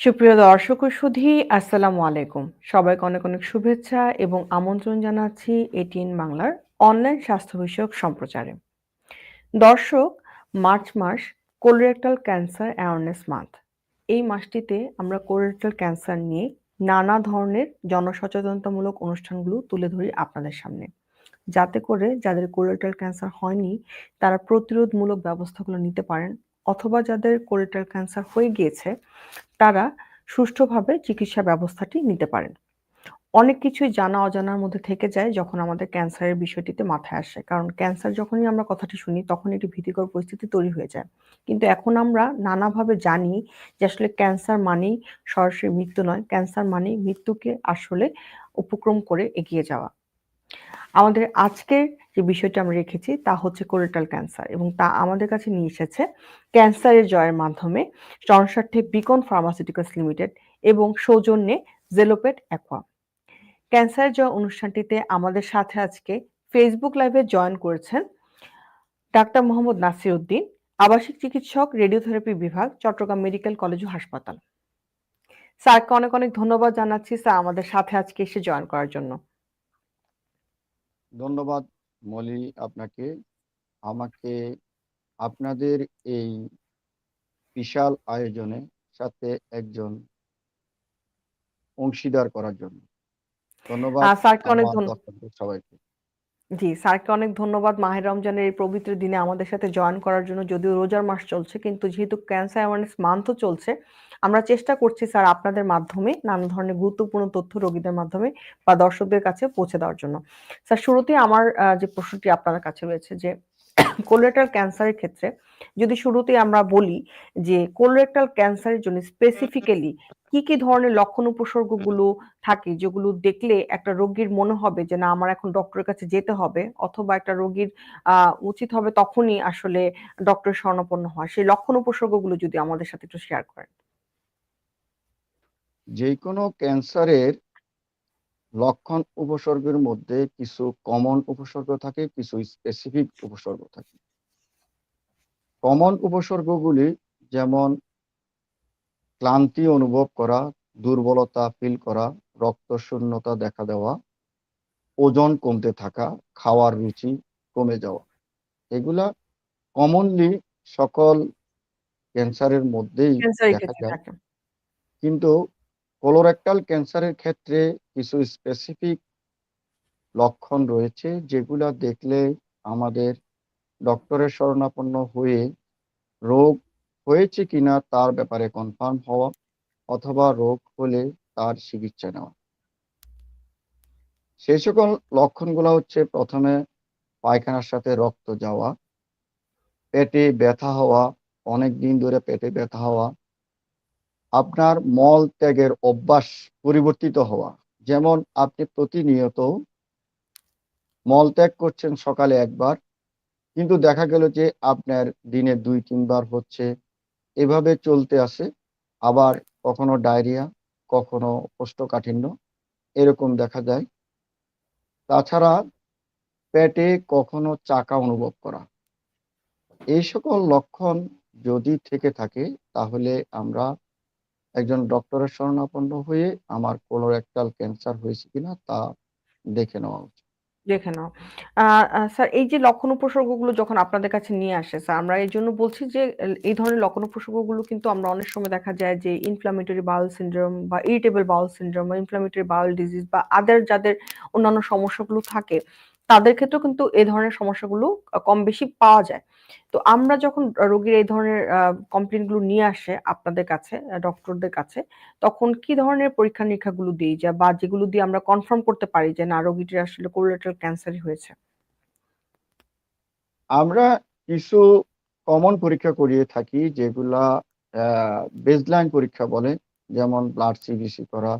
সুপ্রিয় দর্শক ও সুধী, আসসালামু আলাইকুম। সবাইকে অনেক অনেক শুভেচ্ছা এবং আমন্ত্রণ জানাচ্ছি এটিএন বাংলার অনলাইন স্বাস্থ্য বিষয়ক সম্প্রচারে। দর্শক, মার্চ মাস কোলোরেক্টাল ক্যান্সার অ্যাওয়ারনেস মান্থ এই মাসটিতে আমরা কোলোরেক্টাল ক্যান্সার নিয়ে নানা ধরনের জনসচেতনতামূলক অনুষ্ঠানগুলো তুলে ধরি আপনাদের সামনে। যাতে করে যাদের কোলোরেক্টাল ক্যান্সার হয়নি, তারা প্রতিরোধমূলক ব্যবস্থাগুলো নিতে পারেন অথবা যাদের কোলোরেক্টাল ক্যান্সার হয়ে গিয়েছে, তারা সুষ্ঠুভাবে চিকিৎসা ব্যবস্থাটি নিতে পারেন। অনেক কিছুই জানা অজানার মধ্যে থেকে যায় যখন আমাদের ক্যান্সারের বিষয়টিতে মাথায় আসে। কারণ ক্যান্সার যখনই আমরা কথাটি শুনি তখন একটি ভীতিকর পরিস্থিতি তৈরি হয়ে যায়। কিন্তু এখন আমরা নানাভাবে জানি যে আসলে ক্যান্সার মানেই সরাসরি মৃত্যু নয়। ক্যান্সার মানেই মৃত্যুকে আসলে উপক্রম করে এগিয়ে যাওয়া। আমাদের আজকের যে বিষয়টা আমরা রেখেছি তা হচ্ছে কোরেটাল ক্যান্সার এবং তা আমাদের কাছে নিয়ে এসেছে ক্যান্সারের জয়ের মাধ্যমে জনস্বার্থে বিকন ফার্মাসিউটিক্যালস লিমিটেড এবং সৌজন্যে জেলোপেট অ্যাকোয়া ক্যান্সারের জয় অনুষ্ঠানটিতে আমাদের সাথে আজকে ফেসবুক লাইভে জয়েন করেছেন ডাক্তার মোহাম্মদ নাসির উদ্দিন আবাসিক চিকিৎসক রেডিওথেরাপি বিভাগ, চট্টগ্রাম মেডিকেল কলেজ ও হাসপাতাল। স্যারকে অনেক অনেক ধন্যবাদ জানাচ্ছি স্যার আমাদের সাথে আজকে এসে জয়েন করার জন্য। ধন্যবাদ মলি আপনাকে। আমাকে আপনাদের এই বিশাল আয়োজনে সাথে একজন অংশীদার করার জন্য। ধন্যবাদ সবাইকে। জি, স্যারকে অনেক ধন্যবাদ। মাহের রমজানের এই পবিত্র দিনে আমাদের সাথে জয়েন করার জন্য, যদিও রোজার মাস চলছে, কিন্তু যেহেতু ক্যান্সার অ্যাওয়ারনেস মান্থও চলছে, আমরা চেষ্টা করছি স্যার আপনাদের মাধ্যমে নানা ধরনের গুরুত্বপূর্ণ তথ্য রোগীদের মাধ্যমে বা দর্শকদের কাছে পৌঁছে দেওয়ার জন্য। স্যার শুরুতে আমার যে প্রশ্নটি আপনাদের কাছে রয়েছে যে কোলোরেক্টাল ক্যান্সারের ক্ষেত্রে যদি শুরুতেই আমরা বলি যে কোলোরেক্টাল ক্যান্সারের জন্য স্পেসিফিক্যালি কি কি ধরনের লক্ষণ উপসর্গগুলো থাকে যেগুলো দেখলে একটা রোগীর মনে হবে যে না, আমার এখন ডক্টরের কাছে যেতে হবে অথবা একটা রোগীর উচিত হবে তখনই আসলে ডক্টর শরণাপন্ন হয় সেই লক্ষণ উপসর্গগুলো যদি আমাদের সাথে একটু শেয়ার করেন। যে কোনো ক্যান্সারের লক্ষণ উপসর্গের মধ্যে কিছু কমন উপসর্গ থাকে কিছু স্পেসিফিক উপসর্গ থাকে। কমন উপসর্গগুলি যেমন ক্লান্তি অনুভব করা দুর্বলতা ফিল করা রক্ত শূন্যতা দেখা দেওয়া ওজন কমতে থাকা খাওয়ার রুচি কমে যাওয়া। এগুলা কমনলি সকল ক্যান্সারের মধ্যেই দেখা যায়। কিন্তু কোলোরেক্টাল ক্যান্সারের ক্ষেত্রে কিছু স্পেসিফিক লক্ষণ রয়েছে যেগুলা দেখলে আমাদের ডক্টরের শরণাপন্ন হয়ে রোগ হয়েছে কিনা তার ব্যাপারে কনফার্ম হওয়া অথবা রোগ হলে তার চিকিৎসা নেওয়া। সেই সকল লক্ষণগুলো হচ্ছে প্রথমে পায়খানার সাথে রক্ত যাওয়া, পেটে ব্যথা হওয়া, অনেক দিন ধরে পেটে ব্যথা হওয়া আপনার মল ত্যাগের অভ্যাস পরিবর্তিত হওয়া। যেমন আপনি প্রতিনিয়ত মল ত্যাগ করছেন সকালে একবার, কিন্তু দেখা গেল যে আপনার দিনে দুই, তিনবার হচ্ছে এভাবে চলতে আসে। আবার কখনো ডায়রিয়া, কখনো কোষ্ঠকাঠিন্য, এরকম দেখা যায়। তাছাড়া পেটে কখনো চাকা অনুভব করা। এই সকল লক্ষণ যদি থেকে থাকে, তাহলে আমরা একজন ডক্টরের শরণাপন্ন হয়ে আমার কোলোরেক্টাল ক্যান্সার হয়েছে কিনা তা দেখে নেওয়া উচিত। দেখে নাও। স্যার, এই যে লক্ষণ উপসর্গগুলো যখন আপনাদের কাছে নিয়ে আসে, স্যার, আমরা এই জন্য বলছি যে, এই ধরনের লক্ষণ উপসর্গগুলো কিন্তু আমরা অনেক সময় দেখা যায় যে ইনফ্লামেটরি বাউল সিনড্রোম বা ইরিটেবল বাউল সিনড্রোম বা ইনফ্লামেটরি বাউল ডিজিজ বা আদার যাদের অন্যান্য সমস্যাগুলো থাকে তাদের ক্ষেত্রেও কিন্তু এই ধরনের সমস্যাগুলো কম বেশি পাওয়া যায়। তো আমরা যখন রোগীর এই ধরনের কমপ্লেনগুলো নিয়ে আসে আপনাদের কাছে ডক্টরদের কাছে, তখন কি ধরনের পরীক্ষা নিরীক্ষাগুলো দিই যা, বা যেগুলো দিয়ে আমরা কনফার্ম করতে পারি যে না, রোগীটির আসলে কোলোরেক্টাল ক্যান্সারই হয়েছে? আমরা কিছু কমন পরীক্ষা করিয়ে থাকি যেগুলা বেসলাইন পরীক্ষা বলে, যেমন ব্লাড সিবিসি করা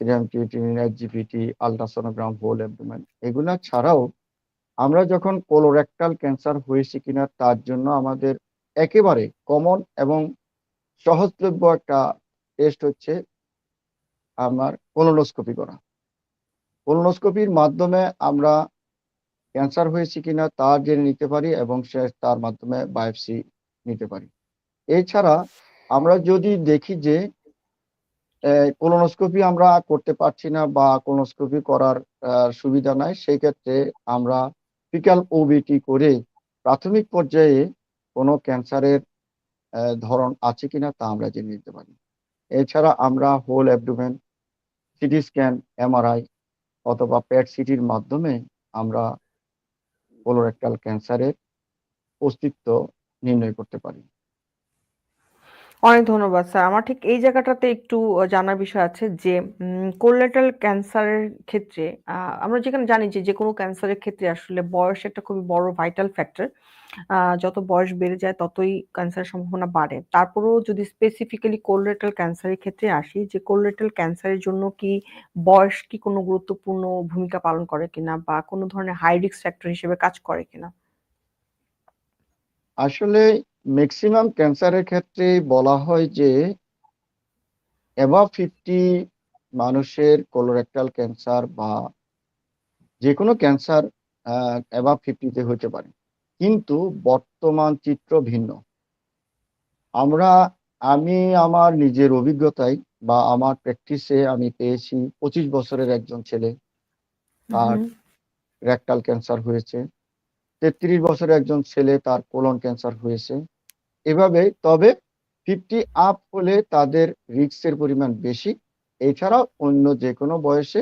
serum creatinine GPT, ultrasonogram, whole abdomen, এগুলা ছাড়াও আমরা যখন কোলোরেক্টাল ক্যান্সার হয়েছে কিনা তার জন্য আমাদের একেবারে কমন এবং সহজলভ্য একটা টেস্ট হচ্ছে আমার কোলোনোস্কোপি করা। কোলোনোস্কোপির মাধ্যমে আমরা ক্যান্সার হয়েছে কিনা তা জেনে নিতে পারি এবং সে তার মাধ্যমে বায়োপসি নিতে পারি। এছাড়া আমরা যদি দেখি যে কোলোনোস্কোপি আমরা করতে পারছি না বা কোলোনোস্কোপি করার সুবিধা নাই। সেই ক্ষেত্রে আমরা ফিকাল ওবিটি করে প্রাথমিক পর্যায়ে কোনো ক্যান্সারের ধরন আছে কিনা তা আমরা জেনে নিতে পারি। এছাড়া আমরা whole abdomen CT scan MRI অথবা পেট সিটির মাধ্যমে আমরা কোলোরেক্টাল ক্যান্সারের অস্তিত্ব নির্ণয় করতে পারি। অনেক ধন্যবাদ, স্যার। আমার ঠিক এই জায়গাটাতে একটু জানার বিষয় আছে যে কোলেটাল ক্যান্সারের ক্ষেত্রে আমরা যেখানে জানি যে যে কোনো ক্যান্সারের ক্ষেত্রে আসলে বয়স একটা খুবই বড় ভাইটাল ফ্যাক্টর যত বয়স বেড়ে যায় ততই ক্যান্সারের সম্ভাবনা বাড়ে। তারপরেও যদি স্পেসিফিক্যালি কোলেটাল ক্যান্সারের ক্ষেত্রে আসি, যে কোলেটাল ক্যান্সারের জন্য কি বয়স কি কোনো গুরুত্বপূর্ণ ভূমিকা পালন করে কিনা বা কোনো ধরনের হাই ফ্যাক্টর হিসেবে কাজ করে কিনা? আসলে ম্যাক্সিমাম ক্যান্সারের ক্ষেত্রে বলা হয় যে অ্যাবাভ ফিফটি মানুষের কোলোরেক্টাল ক্যান্সার বা যে কোনো ক্যান্সার অ্যাবাভ ফিফটিতে হতে পারে। কিন্তু বর্তমান চিত্র ভিন্ন। আমরা আমি আমার নিজের অভিজ্ঞতায় বা আমার প্র্যাকটিসে আমি পেয়েছি পঁচিশ বছরের একজন ছেলে। তার রেকটাল ক্যান্সার হয়েছে। তেত্রিশ বছরের একজন ছেলে তার কোলন ক্যান্সার হয়েছে। এভাবে তবে ফিফটি আপ হলে তাদের রিস্কের পরিমাণ বেশি। এছাড়াও অন্য যে কোনো বয়সে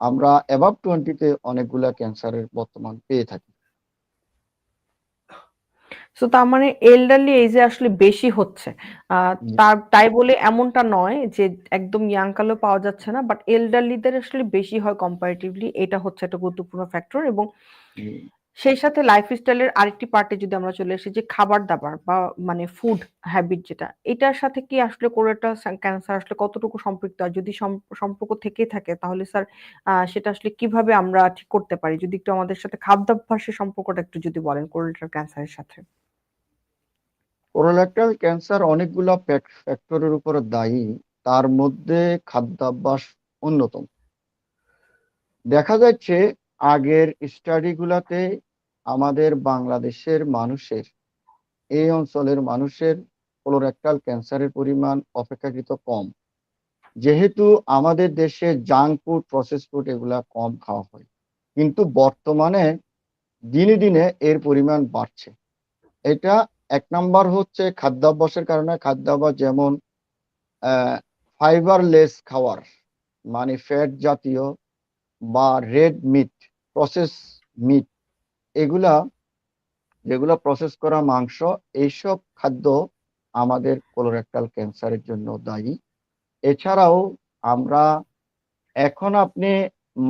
আমরা অ্যাবাভ টোয়েন্টিতে অনেকগুলা ক্যান্সারের বর্তমান পেয়ে থাকি। সো তার মানে এল্ডারলি এজে আসলে বেশি হচ্ছে। তার তাই বলে এমনটা নয় যে একদম ইয়াং কালেও পাওয়া যাচ্ছে না বাট এল্ডারলিদের আসলে বেশি হয় কম্পারেটিভলি এটা হচ্ছে একটা গুরুত্বপূর্ণ ফ্যাক্টর এবং সেই সাথে লাইফস্টাইলের আরেকটি পার্টে যদি আমরা চলে আসি, যে খাবার দাবার বা মানে ফুড হ্যাবিট যেটা, এটার সাথে কি আসলে কোরেটা ক্যান্সার আসলে কতটুকু সম্পৃক্ত? আর যদি সম- সম্পর্ক থেকে থাকে, তাহলে স্যার সেটা আসলে কীভাবে আমরা ঠিক করতে পারি? যদি একটু আমাদের সাথে খাদ্যাভ্যাসের সম্পর্কটা একটু যদি বলেন কোরেটার ক্যান্সারের সাথে। কোলোরেক্টাল ক্যান্সার অনেকগুলো ফ্যাক্টরের উপর দায়ী, তার মধ্যে খাদ্যাভ্যাস অন্যতম। দেখা যাচ্ছে আগের স্টাডি গুলাতে আমাদের বাংলাদেশের মানুষের, এই অঞ্চলের মানুষের কোলোরেক্টাল ক্যান্সারের পরিমাণ অপেক্ষাকৃত কম। যেহেতু আমাদের দেশে জাঙ্ক ফুড প্রসেস ফুড এগুলা কম খাওয়া হয়, কিন্তু বর্তমানে দিনে দিনে এর পরিমাণ বাড়ছে। এটা এক নাম্বার হচ্ছে খাদ্যাভ্যাসের কারণে খাদ্যাভ্যাস যেমন ফাইবারলেস খাওয়ার মানে ফ্যাট জাতীয়, বা রেড মিট প্রসেস মিট এগুলা যেগুলো প্রসেস করা মাংস এইসব খাদ্য আমাদের কোলোরেক্টাল ক্যান্সারের জন্য দায়ী। এছাড়াও আমরা এখন আপনি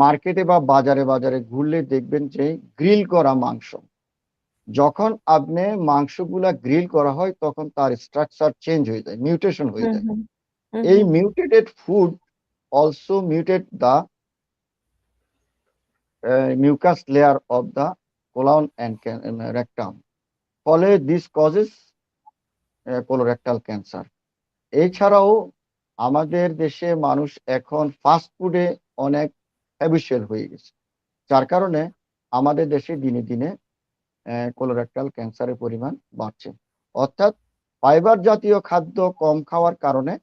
মার্কেটে বা বাজারে বাজারে ঘুরলে দেখবেন যে গ্রিল করা মাংস। যখন আপনি মাংসগুলা গ্রিল করা হয় তখন তার স্ট্রাকচার চেঞ্জ হয়ে যায় মিউটেশন হয়ে যায়। এই mutated food also muted the mucus layer of the colon and can- um, rectum ফলে দিস কজেস কোলোরেক্টাল ক্যান্সার এছাড়াও আমাদের দেশে মানুষ এখন ফাস্ট ফুডে অনেক হ্যাবিচুয়াল হয়ে গেছে। যার কারণে আমাদের দেশে দিনে দিনে কোলোরেক্টাল ক্যান্সারের পরিমাণ বাড়ছে। অর্থাৎ ফাইবার জাতীয় খাদ্য কম খাওয়ার কারণে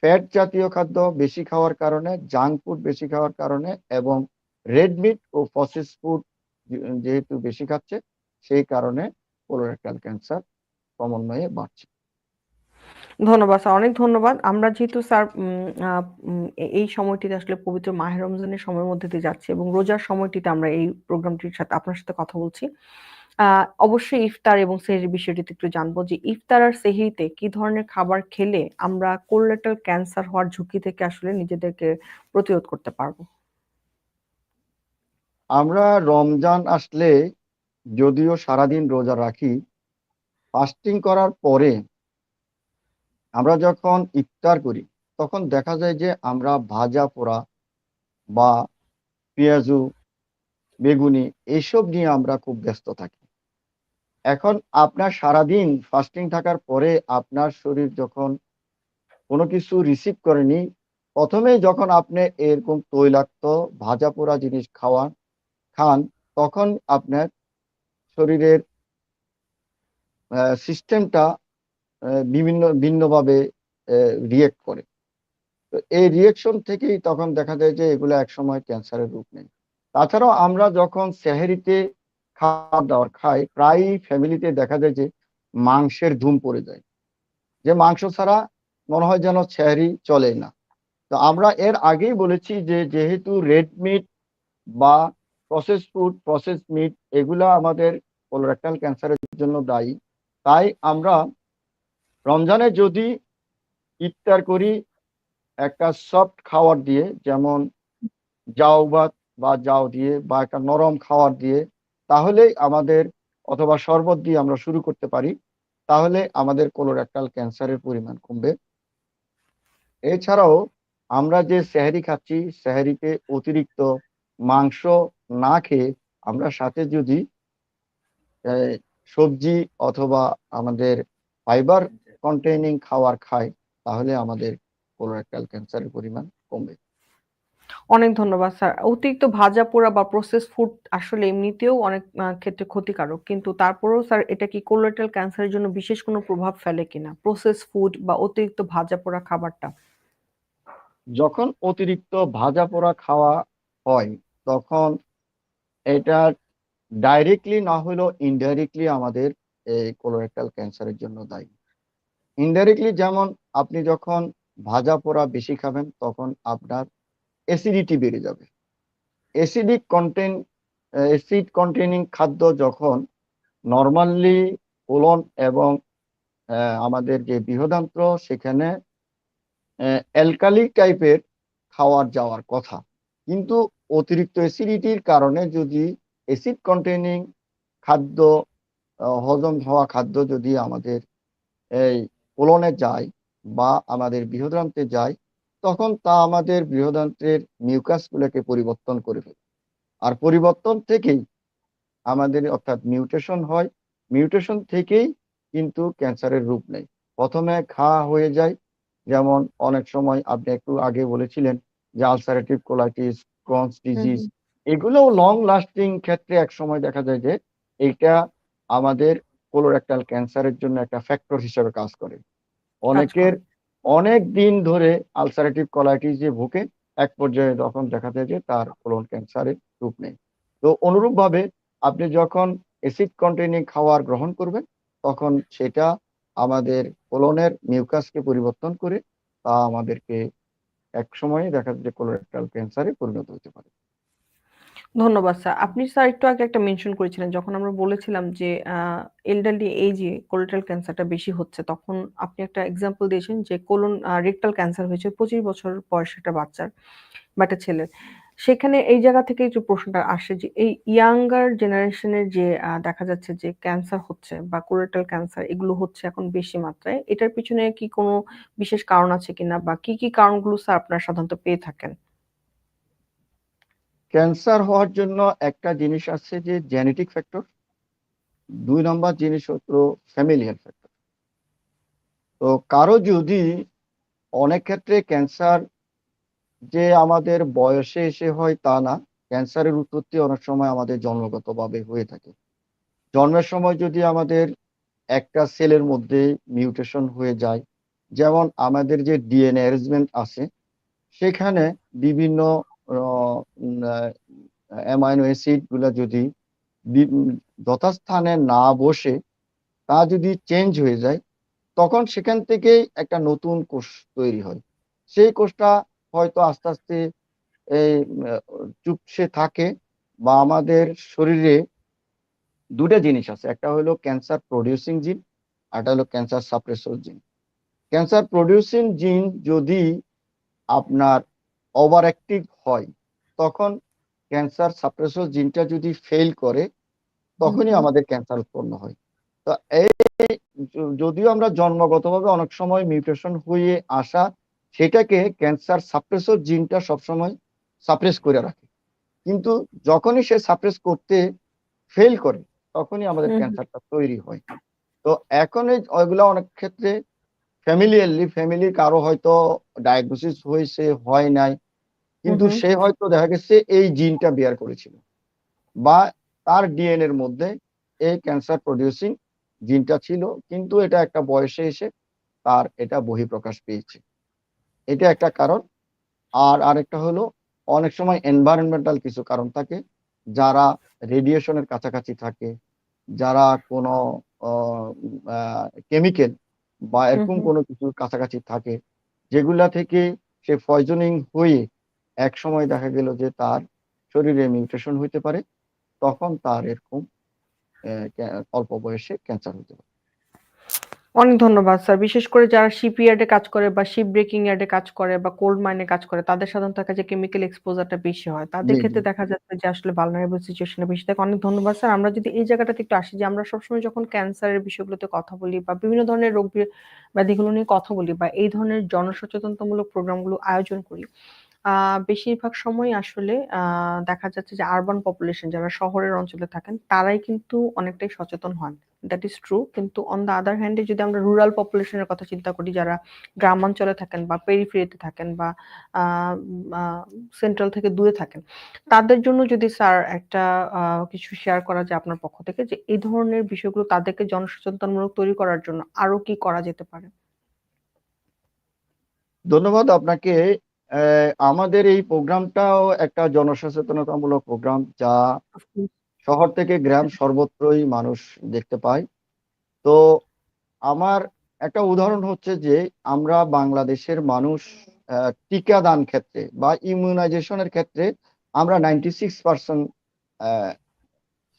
ফ্যাট জাতীয় খাদ্য বেশি খাওয়ার কারণে জাঙ্ক ফুড বেশি খাওয়ার কারণে এবং রেড মিট ও প্রসেস ফুড যেহেতু বেশি খাচ্ছে, সেই কারণে কোলোরেক্টাল ক্যান্সার ক্রমান্বয়ে বাড়ছে। ধন্যবাদ স্যার, অনেক ধন্যবাদ। আমরা যেহেতু স্যার এই সময়টিতে আসলে পবিত্র মাহের রমজানের সময়ের মধ্যে দিয়ে যাচ্ছি এবং রোজার সময়টিতে আমরা এই প্রোগ্রামটির সাথে আপনার সাথে কথা বলছি। অবশ্যই ইফতার এবং সেহরির বিষয়টিতে একটু জানব যে ইফতার আর সেহরিতে কি ধরনের খাবার খেলে আমরা কোলেটাল ক্যান্সার হওয়ার ঝুঁকি থেকে আসলে নিজেদেরকে প্রতিরোধ করতে পারব? আমরা রমজান আসলে যদিও সারাদিন রোজা রাখি ফাস্টিং করার পরে আমরা যখন ইফতার করি, তখন দেখা যায় যে আমরা ভাজা পোড়া বা পেঁয়াজু, বেগুনি এইসব নিয়ে আমরা খুব ব্যস্ত থাকি। এখন আপনার সারাদিন ফাস্টিং থাকার পরে আপনার শরীর যখন কোনো কিছু রিসিভ করেনি প্রথমে যখন আপনি এরকম তৈলাক্ত, ভাজা পোড়া জিনিস খাওয়ান খান, তখন আপনার শরীরের সিস্টেমটা বিভিন্ন, ভিন্নভাবে রিয়েক্ট করে। তো এই রিয়েকশন থেকেই তখন দেখা যায় যে এগুলো একসময় ক্যান্সারের রূপ নেয়। তাছাড়াও আমরা যখন সেহেরিতে খাবার দাবার খাই, প্রায়ই ফ্যামিলিতে দেখা যায় যে মাংসের ধুম পড়ে যায়। যে মাংস ছাড়া মনে হয় যেন সেহরি চলে না। তো আমরা এর আগেই বলেছি যে যেহেতু রেড মিট বা প্রসেস ফুড প্রসেস মিট এগুলা আমাদের কোলোরেক্টাল ক্যান্সারের জন্য দায়ী। তাই আমরা রমজানে যদি ইফতার করি, একটা সফট খাবার দিয়ে, যেমন জাউ ভাত বা জাউ দিয়ে বা একটা নরম খাবার দিয়ে, তাহলেই আমাদের অথবা শরবত দিয়ে আমরা শুরু করতে পারি, তাহলে আমাদের কোলোরেক্টাল ক্যান্সারের পরিমাণ কমবে। এছাড়াও আমরা যে সেহারি খাচ্ছি, সেহারিতে অতিরিক্ত মাংস না খেয়ে আমরা সাথে যদি সবজি অথবা আমাদের ফাইবার কন্টেইনিং খাবার খাই তাহলে আমাদের কোলোরেক্টাল ক্যান্সারের পরিমাণ কমবে। অনেক ধন্যবাদ স্যার। অতিরিক্ত ভাজা পোড়া বা প্রসেস ফুড আসলে এমনিতেও অনেক ক্ষেত্রে ক্ষতিকারক। কিন্তু তারপরেও স্যার এটা কি কোলোরেক্টাল ক্যান্সারের জন্য বিশেষ কোনো প্রভাব ফেলে কিনা? প্রসেস ফুড বা অতিরিক্ত ভাজা পোড়া খাবারটা? যখন অতিরিক্ত ভাজা পোড়া খাওয়া হয় তখন এটা ডাইরেক্টলি না হলেও ইনডাইরেক্টলি আমাদের এই কোলোরেক্টাল ক্যান্সারের জন্য দায়ী। ইনডাইরেক্টলি যেমন আপনি যখন ভাজা পোড়া বেশি খাবেন, তখন আপনার অ্যাসিডিটি বেড়ে যাবে। অ্যাসিডিক কন্টেন অ্যাসিড কন্টেনিং খাদ্য যখন নর্মালি কোলন এবং আমাদের যে বৃহদান্ত্র, সেখানে অ্যালকালি টাইপের খাওয়ার যাওয়ার কথা। কিন্তু অতিরিক্ত অ্যাসিডিটির কারণে যদি অ্যাসিড কন্টেনিং খাদ্য হজম হওয়া খাদ্য যদি আমাদের এই কোলনে যায় বা আমাদের বৃহদান্ত্রে যায়, তখন তা আমাদের বৃহদান্ত্রের মিউকাসগুলোকে পরিবর্তন করে ফেলে। আর পরিবর্তন থেকেই আমাদের অর্থাৎ মিউটেশন হয়। মিউটেশন থেকেই কিন্তু ক্যান্সারের রূপ নেয়। প্রথমে ঘা হয়ে যায়। যেমন অনেক সময় আপনি একটু আগে বলেছিলেন যে আলসারেটিভ কোলাইটিস ক্রনস ডিজিজ এগুলো লং লাস্টিং ক্ষেত্রে এক সময় দেখা যায় যে এইটা আমাদের কোলোরেক্টাল ক্যান্সারের জন্য একটা ফ্যাক্টর হিসেবে কাজ করে। অনেকের অনেক দিন ধরে আলসারেটিভ কোলাইটিস যে ভুকে এক পর্যায়ে তখন দেখা যায় যে তার কোলন ক্যান্সারের রূপ নেই। তো অনুরূপভাবে আপনি যখন অ্যাসিড কন্টেনিং খাবার গ্রহণ করবেন তখন সেটা আমাদের কোলনের মিউকাসকে পরিবর্তন করে তা আমাদেরকে এক সময় দেখা যায় যে কোলোরেক্টাল ক্যান্সারে পরিণত হতে পারে। ধন্যবাদ স্যার। আপনি স্যার একটু আগে একটা মেনশন করেছিলেন, যখন আমরা বলেছিলাম যে এলডারলি এজে কোলোরেক্টাল ক্যান্সারটা বেশি হচ্ছে, তখন আপনি একটা এক্সাম্পল দিয়েছেন যে কোলন রেক্টাল ক্যান্সার হয়েছে পঁচিশ বছর বয়সে একটা বাচ্চার, বা একটা ছেলের। সেখানে এই জায়গা থেকে যে প্রশ্নটা আসে যে এই ইয়াঙ্গার জেনারেশনের যে দেখা যাচ্ছে যে ক্যান্সার হচ্ছে বা কোলোরেক্টাল ক্যান্সার এগুলো হচ্ছে এখন বেশি মাত্রায়, এটার পিছনে কি কোনো বিশেষ কারণ আছে কিনা বা কি কি কারণগুলো স্যার আপনারা সাধারণত পেয়ে থাকেন? ক্যান্সার হওয়ার জন্য একটা জিনিস আছে যে জেনেটিক ফ্যাক্টর দুই নম্বর জিনিস হলো ফ্যামিলিয়াল ফ্যাক্টর তো কারও যদি অনেক ক্ষেত্রে ক্যান্সার যে আমাদের বয়সে এসে হয় তা না, ক্যান্সারের উৎপত্তি অনেক সময় আমাদের জন্মগতভাবে হয়ে থাকে। জন্মের সময় যদি আমাদের একটা সেলের মধ্যে মিউটেশন হয়ে যায়, যেমন আমাদের যে ডিএনএ অ্যারেঞ্জমেন্ট আছে, সেখানে বিভিন্ন অ্যামাইনো অ্যাসিডগুলা যদি যথাস্থানে না বসে, তা যদি চেঞ্জ হয়ে যায়, তখন সেখান থেকেই একটা নতুন কোষ তৈরি হয়। সেই কোষটা হয়তো আস্তে আস্তে এই চুপসে থাকে বা আমাদের শরীরে দুটা জিনিস আছে। একটা হলো ক্যান্সার প্রডিউসিং জিন একটা হলো cancer suppressor gene cancer producing gene যদি আপনার ওভার অ্যাক্টিভ হয় তখন ক্যান্সার সাপ্রেসর জিনটা যদি ফেল করে তখনই আমাদের ক্যান্সার উৎপন্ন হয়। তো এই যদিও আমরা জন্মগতভাবে অনেক সময় মিউটেশন হয়ে আসা সেটাকে ক্যান্সার সাপ্রেসর জিনটা সবসময় সাপ্রেস করে রাখে কিন্তু যখনই সে সাপ্রেস করতে ফেল করে তখনই আমাদের। ক্যান্সারটা তৈরি হয় তো এখন ওইগুলা অনেক ক্ষেত্রে ফ্যামিলিয়ারলি ফ্যামিলি কারও হয়তো ডায়াগনোসিস হয়েছে হয় নাই কিন্তু। সে হয়তো দেখা গেছে এই জিনটা বেয়ার করেছিল বা তার ডিএনএ এর মধ্যে এই ক্যান্সার প্রডিউসিং জিনটা ছিল কিন্তু এটা একটা বয়সে এসে তার এটা বহিঃপ্রকাশ পেয়েছে এটা একটা কারণ। আর আরেকটা হলো অনেক সময় এনভায়রনমেন্টাল কিছু কারণ থাকে। যারা রেডিয়েশনের কাছাকাছি থাকে, যারা কোনো কেমিক্যাল বা এরকম কোনো কিছুর কাছাকাছি থাকে, যেগুলা থেকে সে পয়জনিং হয়ে এক সময় দেখা গেল যে তার শরীরে মিউটেশন হইতে পারে। তখন তার এরকম অল্প বয়সে ক্যান্সার হতে পারে। অনেক ধন্যবাদ স্যার। বিশেষ করে যারা শিপইয়ার্ডে কাজ করে বা শিপ ব্রেকিং ইয়ার্ডে কাজ করে বা কোল্ড মাইনে কাজ করে তাদের সাধারণত যায় কেমিক্যাল এক্সপোজারটা বেশি হয়। তাদের। ক্ষেত্রে দেখা যাচ্ছে যে আসলে ভালনারেবল সিচুয়েশনে বেশি থাকে। অনেক ধন্যবাদ স্যার। আমরা যদি এই জায়গাটাতে একটু আসি যে আমরা সবসময় যখন ক্যান্সারের বিষয়গুলোতে কথা বলি বা বিভিন্ন ধরনের রোগ ব্যাধিগুলো নিয়ে কথা বলি বা এই ধরনের জনসচেতনতামূলক প্রোগ্রামগুলো আয়োজন করি। বেশিরভাগ সময় আসলে দেখা যাচ্ছে যে আরবান পপুলেশন যারা শহরের অঞ্চলে থাকেন, তারাই কিন্তু অনেকটাই সচেতন হন। That is true. কিন্তু অন দ্য আদার হ্যান্ডে যদি আমরা রুরাল পপুলেশনের কথা চিন্তা করি, যারা গ্রামাঞ্চলে থাকেন বা পেরিফেরিতে থাকেন বা সেন্ট্রাল থেকে দূরে থাকেন। তাদের জন্য যদি স্যার একটা কিছু শেয়ার করা যায় আপনার পক্ষ থেকে যে এই ধরনের বিষয়গুলো তাদেরকে জনসচেতনতামূলক তৈরি করার জন্য আরও কি করা যেতে পারে? ধন্যবাদ আপনাকে। আমাদের এই প্রোগ্রামটাও একটা জনসচেতনতামূলক প্রোগ্রাম যা শহর থেকে গ্রাম সর্বত্রই মানুষ দেখতে পায়। তো আমার একটা উদাহরণ হচ্ছে যে, আমরা বাংলাদেশের মানুষ টিকাদান ক্ষেত্রে বা ইমিউনাইজেশনের ক্ষেত্রে আমরা 96% অ্যা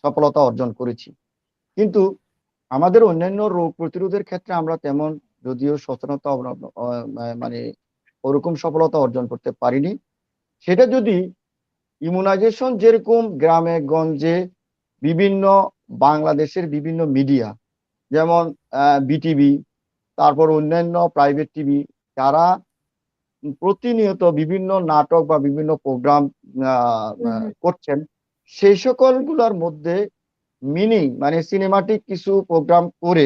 সফলতা অর্জন করেছি। কিন্তু আমাদের অন্যান্য রোগ প্রতিরোধের ক্ষেত্রে আমরা তেমন যদিও সচেতনতা মানে ওরকম সফলতা অর্জন করতে পারিনি। সেটা যদি ইমিউনাইজেশন যেরকম গ্রামে গঞ্জে বিভিন্ন বাংলাদেশের বিভিন্ন মিডিয়া যেমন বিটিভি, তারপর অন্যান্য প্রাইভেট টিভি যারা প্রতিনিয়ত বিভিন্ন নাটক বা বিভিন্ন প্রোগ্রাম। করছেন, সেই সকলগুলার মধ্যে মিনিং মানে সিনেমাটিক কিছু প্রোগ্রাম করে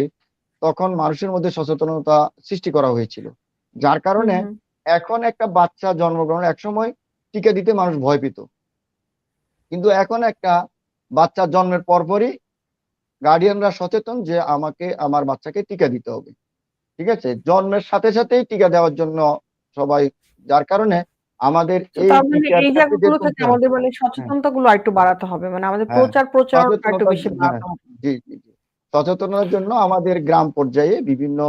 তখন মানুষের মধ্যে সচেতনতা সৃষ্টি করা হয়েছিল। যার কারণে। এখন একটা বাচ্চা জন্মগ্রহণ একসময় টিকা দিতে মানুষ ভয় পেত। কিন্তু এখন একটা বাচ্চা জন্মের পরপরই গার্ডিয়ানরা সচেতন যে আমাকে আমার বাচ্চাকে টিকা দিতে হবে। ঠিক আছে? জন্মের সাথে সাথেই টিকা দেওয়ার জন্য সবাই যার কারণে আমাদের এই মানে জায়গাগুলো থেকে আমাদের মানে হ্যাঁ। সচেতনতাগুলো আরেকটু বাড়াতে হবে। মানে আমাদের হ্যাঁ, প্রচার বেশি হ্যাঁ, বাড়াতে হবে। জি, জি, জি। সচেতনতার জন্য আমাদের গ্রাম পর্যায়ে বিভিন্ন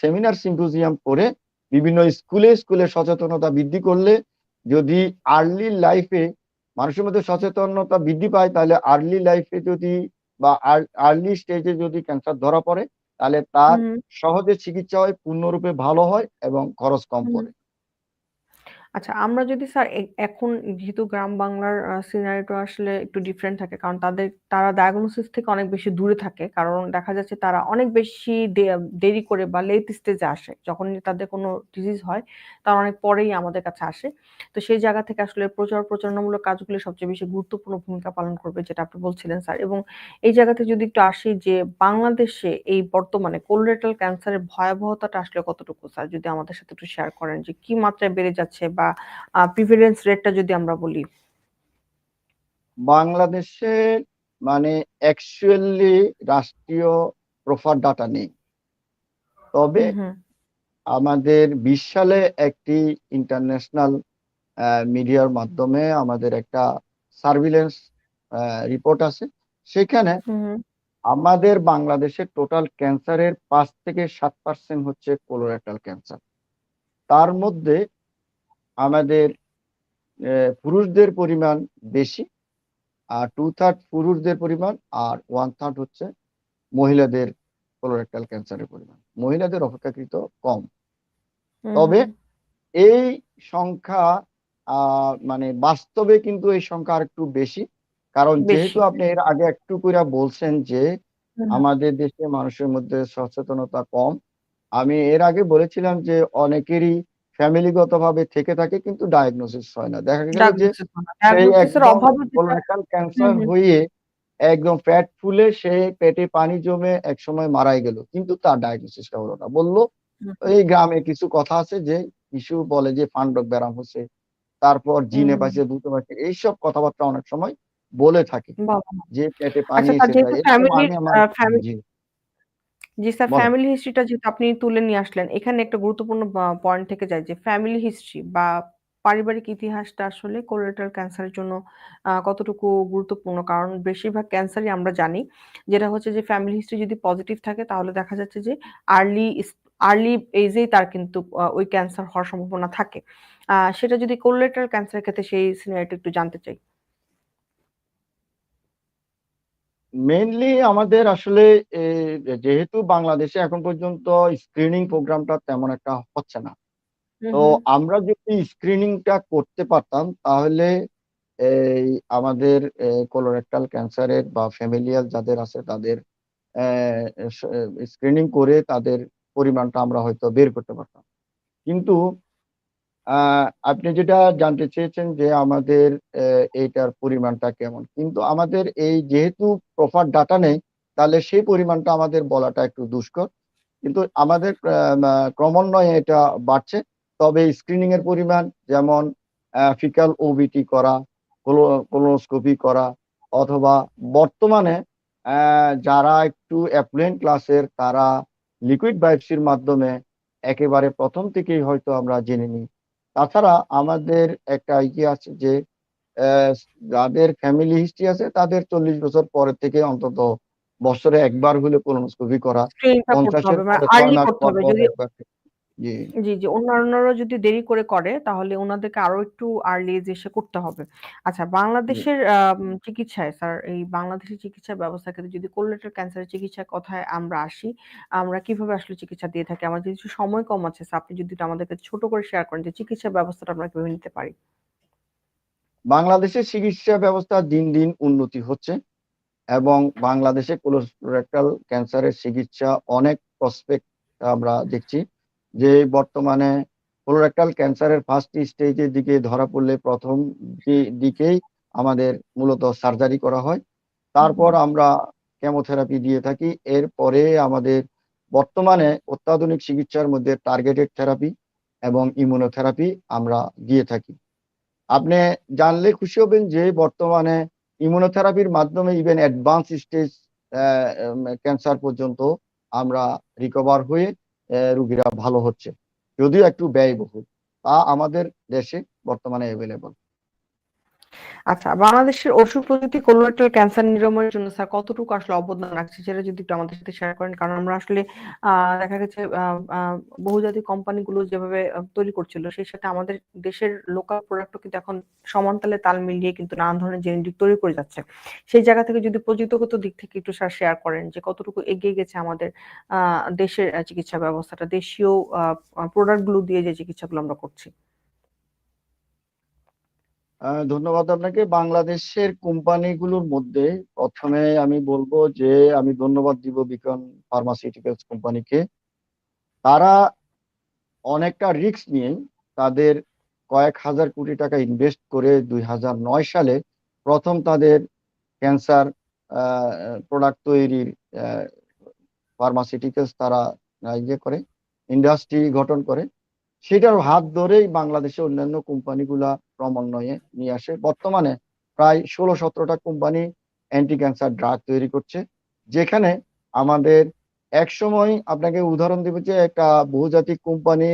সেমিনার সিম্পোজিয়াম করে বিভিন্ন স্কুলে, স্কুলে সচেতনতা বৃদ্ধি করলে যদি আর্লি লাইফে মানুষের মধ্যে সচেতনতা বৃদ্ধি পায় তাহলে আর্লি লাইফে যদি বা আর আর্লি স্টেজে যদি ক্যান্সার ধরা পড়ে তাহলে তার সহজে চিকিৎসা হয়, পূর্ণরূপে ভালো হয় এবং খরচ কম। পড়ে। আচ্ছা আমরা যদি স্যার এখন যেহেতু গ্রাম বাংলার আ সিনারিওটা আসলে একটু ডিফারেন্ট থাকে। কারণ তাদের, তারা ডায়াগনোসিস থেকে অনেক বেশি দূরে থাকে। কারণ দেখা যাচ্ছে তারা অনেক বেশি দেরি করে বা লেট স্টেজ আসে। যখনই তাদের কোনো ডিজিজ হয়, তারা অনেক পরেই আমাদের কাছে আসে। তো সেই জায়গা থেকে আসলে প্রচার প্রচারণামূলক কাজগুলি সবচেয়ে বেশি গুরুত্বপূর্ণ ভূমিকা পালন করবে, যেটা আপনি বলছিলেন স্যার। এবং এই জায়গাতে যদি একটু আসি যে বাংলাদেশে এই বর্তমানে কোলোরেক্টাল ক্যান্সারের ভয়াবহতাটা আসলে কতটুকু, স্যার? যদি আমাদের সাথে একটু শেয়ার করেন যে কি মাত্রায় বেড়ে যাচ্ছে বা রেটটা যদি আমরা বলি? বাংলাদেশে মানে অ্যাকচুয়ালি রাষ্ট্রীয় প্রপার ডাটা নেই। তবে। আমাদের ২০ সালে একটি ইন্টারন্যাশনাল মিডিয়ার মাধ্যমে আমাদের একটা সার্ভিলেন্স রিপোর্ট আছে। সেখানে। আমাদের বাংলাদেশের টোটাল ক্যান্সারের পাঁচ থেকে সাত পার্সেন্ট হচ্ছে কোলোরেক্টাল ক্যান্সার। তার মধ্যে আমাদের পুরুষদের পরিমাণ বেশি। আর 2/3 পুরুষদের পরিমাণ আর 1/3 হচ্ছে মহিলাদের কোলোরেক্টাল ক্যান্সারের পরিমাণ। মহিলাদের অপেক্ষাকৃত কম। তবে এই সংখ্যা মানে বাস্তবে কিন্তু এই সংখ্যা আর একটু বেশি। কারণ যেহেতু আপনি এর আগে একটু কইরা বলছেন যে। আমাদের দেশে মানুষের মধ্যে সচেতনতা কম। আমি এর আগে বলেছিলাম যে অনেকেরই ফ্যামিলিগতভাবে থেকে থাকে কিন্তু ডায়াগনোসিস হয় না। দেখা গেল যে ক্যান্সার হয়ে একদম পেট ফুলে সে পেটে পানি জমে একসময় মারাই গেল। কিন্তু তার ডায়াগনোসিসটা হলো না। বলল। এই গ্রামে কিছু কথা আছে যে কিছু বলে যে ফান্ডক ব্যারাম হচ্ছে তারপর জিনে। পাইছে, ভূতে পাইছে। এইসব কথাবার্তা অনেক সময় বলে থাকে। যে পেটে পানি আচ্ছা এসে জি। স্যার বলেন। ফ্যামিলি হিস্ট্রিটা যেহেতু আপনি তুলে নিয়ে আসলেন, এখানে একটা গুরুত্বপূর্ণ পয়েন্ট থেকে যায় যে ফ্যামিলি হিস্ট্রি বা পারিবারিক ইতিহাসটা আসলে কোলোরেক্টাল ক্যান্সারের জন্য আ কতটুকু গুরুত্বপূর্ণ। কারণ বেশিরভাগ ক্যান্সারই আমরা জানি যেটা হচ্ছে যে ফ্যামিলি হিস্ট্রি যদি পজিটিভ থাকে তাহলে দেখা যাচ্ছে যে আর্লি আর্লি এজেই তার কিন্তু আ ওই ক্যান্সার হওয়ার সম্ভাবনা থাকে। আ সেটা যদি কোলোরেক্টাল ক্যান্সারের ক্ষেত্রে সেই সিনারিওটা একটু জানতে চাই। মেইনলি আমাদের আসলে যেহেতু বাংলাদেশে এখন পর্যন্ত স্ক্রিনিং প্রোগ্রামটা তেমন একটা হচ্ছে না। তো আমরা যদি স্ক্রিনিংটা করতে পারতাম তাহলে এই আমাদের কোলোরেক্টাল ক্যান্সারের বা ফ্যামিলিয়াল যাদের আছে তাদের স্ক্রিনিং করে তাদের পরিমাণটা আমরা হয়তো বের করতে পারতাম। কিন্তু আপনি যেটা জানতে চেয়েছেন যে আমাদের এইটার পরিমাণটা কেমন? কিন্তু আমাদের এই যেহেতু প্রপার ডাটা নেই, তাহলে সেই পরিমাণটা আমাদের বলাটা একটু দুষ্কর। কিন্তু আমাদের ক্রমান্বয়ে এটা বাড়ছে। তবে স্ক্রিনিং এর পরিমাণ যেমন ফিকাল ওবিটি করা, কোলো কোলোনোস্কোপি করা অথবা বর্তমানে যারা একটু অ্যাফ্লুয়েন্ট ক্লাসের তারা লিকুইড বায়োপসির মাধ্যমে একেবারে প্রথম থেকেই হয়তো আমরা জেনে নিই। তাছাড়া আমাদের একটা ইয়ে আছে যে যাদের ফ্যামিলি হিস্ট্রি আছে তাদের ৪০ বছর পরে থেকে অন্তত বছরে ১ বার হলে কোলোনোস্কোপি করা। স্ক্রিনিংটা করতে ৫০ এর হবে পরে ৬ আর্লি মাস করতে পর, হবে। পর যদি ১ বার জি। জি, জি। অন্যান্যরা যদি দেরি করে করে তাহলে ওনাদেরকে আরও একটু আর্লি এসে করতে হবে। আচ্ছা জি। বাংলাদেশের আম চিকিৎসায় স্যার এই বাংলাদেশের চিকিৎসা ব্যবস্থার ক্ষেত্রে যদি কোলোরেক্টাল ক্যান্সারের চিকিৎসার কথায় আমরা আসি, আমরা কীভাবে আসলে চিকিৎসা দিয়ে থাকি? আমাদের কিছু সময় কম আছে স্যার আপনি যদি একটু আমাদেরকে ছোট করে শেয়ার করেন যে চিকিৎসা ব্যবস্থাটা আমরা কীভাবে নিতে পারি? বাংলাদেশের চিকিৎসা ব্যবস্থা দিন, দিন উন্নতি হচ্ছে এবং বাংলাদেশে কোলোরেক্টাল ক্যান্সারের চিকিৎসা অনেক প্রসপেক্ট আমরা দেখছি। যে বর্তমানে কোলোরেক্টাল ক্যান্সারের ফার্স্ট স্টেজের দিকে ধরা পড়লে ১ম দি, দিকেই আমাদের মূলত সার্জারি করা হয়। তারপর। আমরা কেমোথেরাপি দিয়ে থাকি। এরপরে আমাদের বর্তমানে অত্যাধুনিক চিকিৎসার মধ্যে টার্গেটেড থেরাপি এবং ইমিউনোথেরাপি আমরা দিয়ে থাকি। আপনি জানলে খুশি হবেন যে বর্তমানে ইমিউনোথেরাপির মাধ্যমে ইভেন অ্যাডভান্স স্টেজ ক্যান্সার পর্যন্ত আমরা রিকভার হয়ে রোগীরা ভালো হচ্ছে। যদিও একটু ব্যয়বহুল। তা আমাদের দেশে বর্তমানে এভেইলেবল। আচ্ছা বাংলাদেশের ওষুধ প্রযুক্তি কোলোরেক্টাল ক্যান্সার নিরাময়ের জন্য স্যার কতটুকু আসলে অবদান রাখছে সেটা যদি একটু আমাদের সাথে শেয়ার করেন। কারণ আমরা আসলে দেখা গেছে বহুজাতিক কোম্পানিগুলো যেভাবে তৈরি করছিল সেই সাথে আমাদের দেশের লোকাল প্রোডাক্টও কিন্তু এখন সমানতালে তাল মিলিয়ে কিন্তু নানান ধরনের জেনেরিক তৈরি করে যাচ্ছে। সেই জায়গা থেকে যদি প্রযুক্তিগত দিক থেকে একটু স্যার শেয়ার করেন যে কতটুকু এগিয়ে গেছে আমাদের দেশের চিকিৎসা ব্যবস্থাটা, দেশীয়, আ আ প্রোডাক্টগুলো দিয়ে যে চিকিৎসাগুলো আমরা করছি? ধন্যবাদ আপনাকে। বাংলাদেশের কোম্পানিগুলোর মধ্যে প্রথমে আমি বলব যে আমি ধন্যবাদ দিব বিকন ফার্মাসিউটিক্যালস কোম্পানিকে। তারা অনেকটা রিস্ক নিয়ে তাদের কয়েক হাজার কোটি টাকা ইনভেস্ট করে ২০০৯ সালে প্রথম তাদের ক্যান্সার প্রোডাক্ট তৈরির ফার্মাসিউটিক্যালস তারা ইয়ে করে, ইন্ডাস্ট্রি গঠন করে। সেটার হাত ধরেই বাংলাদেশের অন্যান্য কোম্পানিগুলা ক্রমান্বয়ে নিয়ে আসে। বর্তমানে প্রায় ষোলো সতেরোটা কোম্পানি অ্যান্টি ক্যান্সার ড্রাগ তৈরি করছে। যেখানে আমাদের একসময় আপনাকে উদাহরণ দিব যে একটা বহুজাতিক কোম্পানি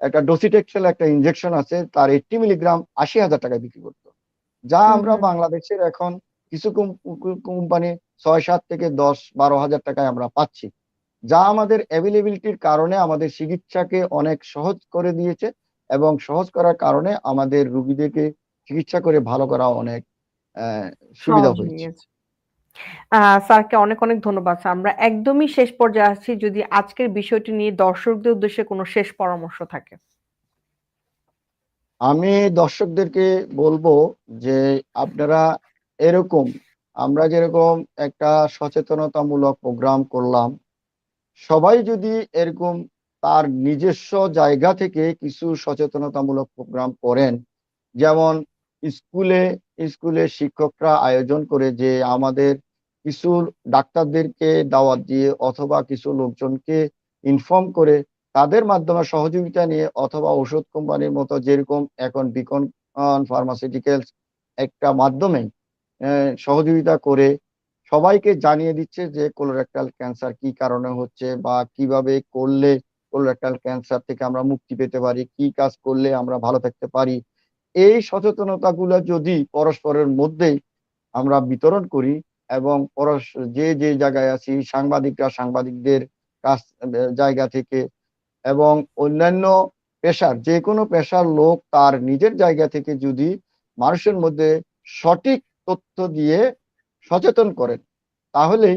একটা ডোসিটেক্সেল একটা ইনজেকশন আছে তার 80 মিলিগ্রাম আশি হাজার টাকায় বিক্রি করতো যা আমরা বাংলাদেশের এখন কিছু কোম্পানি ৬-৭ থেকে দশ বারো হাজার টাকায় আমরা পাচ্ছি। যা আমাদের অ্যাভেইলেবিলিটির কারণে আমাদের চিকিৎসাকে অনেক সহজ করে দিয়েছে এবং সহজ করার কারণে আমাদের রুগীদেরকে চিকিৎসা করে ভালো করা অনেক সুবিধা হয়ে হয়েছে। স্যারকে অনেক, অনেক ধন্যবাদ স্যার। আমরা একদমই শেষ পর্যায়ে আছি যদি আজকের বিষয়টি নিয়ে দর্শকদের উদ্দেশ্যে কোনো শেষ পরামর্শ থাকে। আমি দর্শকদেরকে বলব যে আপনারা এরকম আমরা যেরকম একটা সচেতনতামূলক প্রোগ্রাম করলাম, সবাই যদি এরকম তার নিজস্ব জায়গা থেকে কিছু সচেতনতামূলক প্রোগ্রাম করেন, যেমন স্কুলে, স্কুলে শিক্ষকরা আয়োজন করে যে আমাদের কিছু ডাক্তারদেরকে দাওয়াত দিয়ে অথবা কিছু লোকজনকে ইনফর্ম করে তাদের মাধ্যমে সহযোগিতা নিয়ে অথবা ওষুধ কোম্পানির মতো যেরকম এখন বিকন ফার্মাসিউটিক্যালস একটা মাধ্যমে সহযোগিতা করে সবাইকে জানিয়ে দিচ্ছে যে কোলোরেক্টাল ক্যান্সার কি কারণে হচ্ছে বা কীভাবে করলে কোলোরেক্টাল ক্যান্সার থেকে আমরা মুক্তি পেতে পারি, কি কাজ করলে আমরা ভালো থাকতে পারি। এই সচেতনতাগুলো যদি পরস্পরের মধ্যেই আমরা বিতরণ করি এবং পরস, যে যে জায়গায় আছি, সাংবাদিকরা সাংবাদিকদের কাজ জায়গা থেকে এবং অন্যান্য পেশার, যে কোনো পেশার লোক তার নিজের জায়গা থেকে যদি মানুষের মধ্যে সঠিক তথ্য দিয়ে সচেতন করেন তাহলে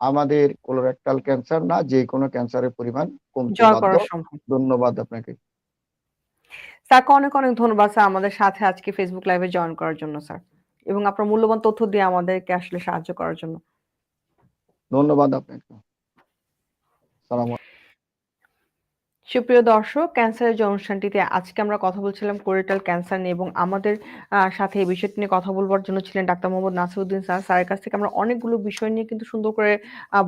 আমাদের কোলোরেক্টাল ক্যান্সার না যে কোনো ক্যান্সারের পরিমাণ কমতে ধন্যবাদ আপনাকে স্যারকে অনেক, অনেক ধন্যবাদ স্যার আমাদের সাথে আজকে ফেসবুক লাইভে জয়েন করার জন্য স্যার। এবং আপনার মূল্যবান তথ্য দিয়ে আমাদেরকে আসলে সাহায্য করার জন্য। ধন্যবাদ আপনাকে। সালাম সুপ্রিয় দর্শক, ক্যান্সারের যে অনুষ্ঠানটিতে আজকে আমরা কথা বলছিলাম কোরেটাল ক্যান্সার নিয়ে এবং আমাদের সাথে এই বিষয়টি নিয়ে কথা বলবার জন্য ছিলেন ডাক্তার মোহাম্মদ নাসিরউদ্দিন স্যার। স্যারের কাছ থেকে আমরা অনেকগুলো বিষয় নিয়ে কিন্তু সুন্দর করে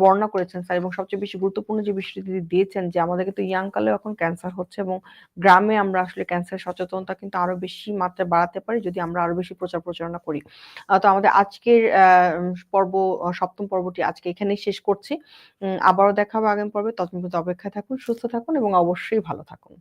বর্ণনা করেছেন স্যার এবং সবচেয়ে বেশি গুরুত্বপূর্ণ যে বিষয়টি তিনি দিয়েছেন যে আমাদের কিন্তু ইয়াং কালেও এখন ক্যান্সার হচ্ছে এবং গ্রামে আমরা আসলে ক্যান্সার সচেতনতা কিন্তু আরও বেশি মাত্রায় বাড়াতে পারি যদি আমরা আরও বেশি প্রচার প্রচারণা করি। তো আমাদের আজকের পর্ব সপ্তম পর্বটি আজকে এখানেই শেষ করছি। আবারও দেখা হবে আগামী পর্বে। ততদিন পর্যন্ত অপেক্ষায় থাকুন, সুস্থ থাকুন এবং অবশ্যই ভালো থাকুন।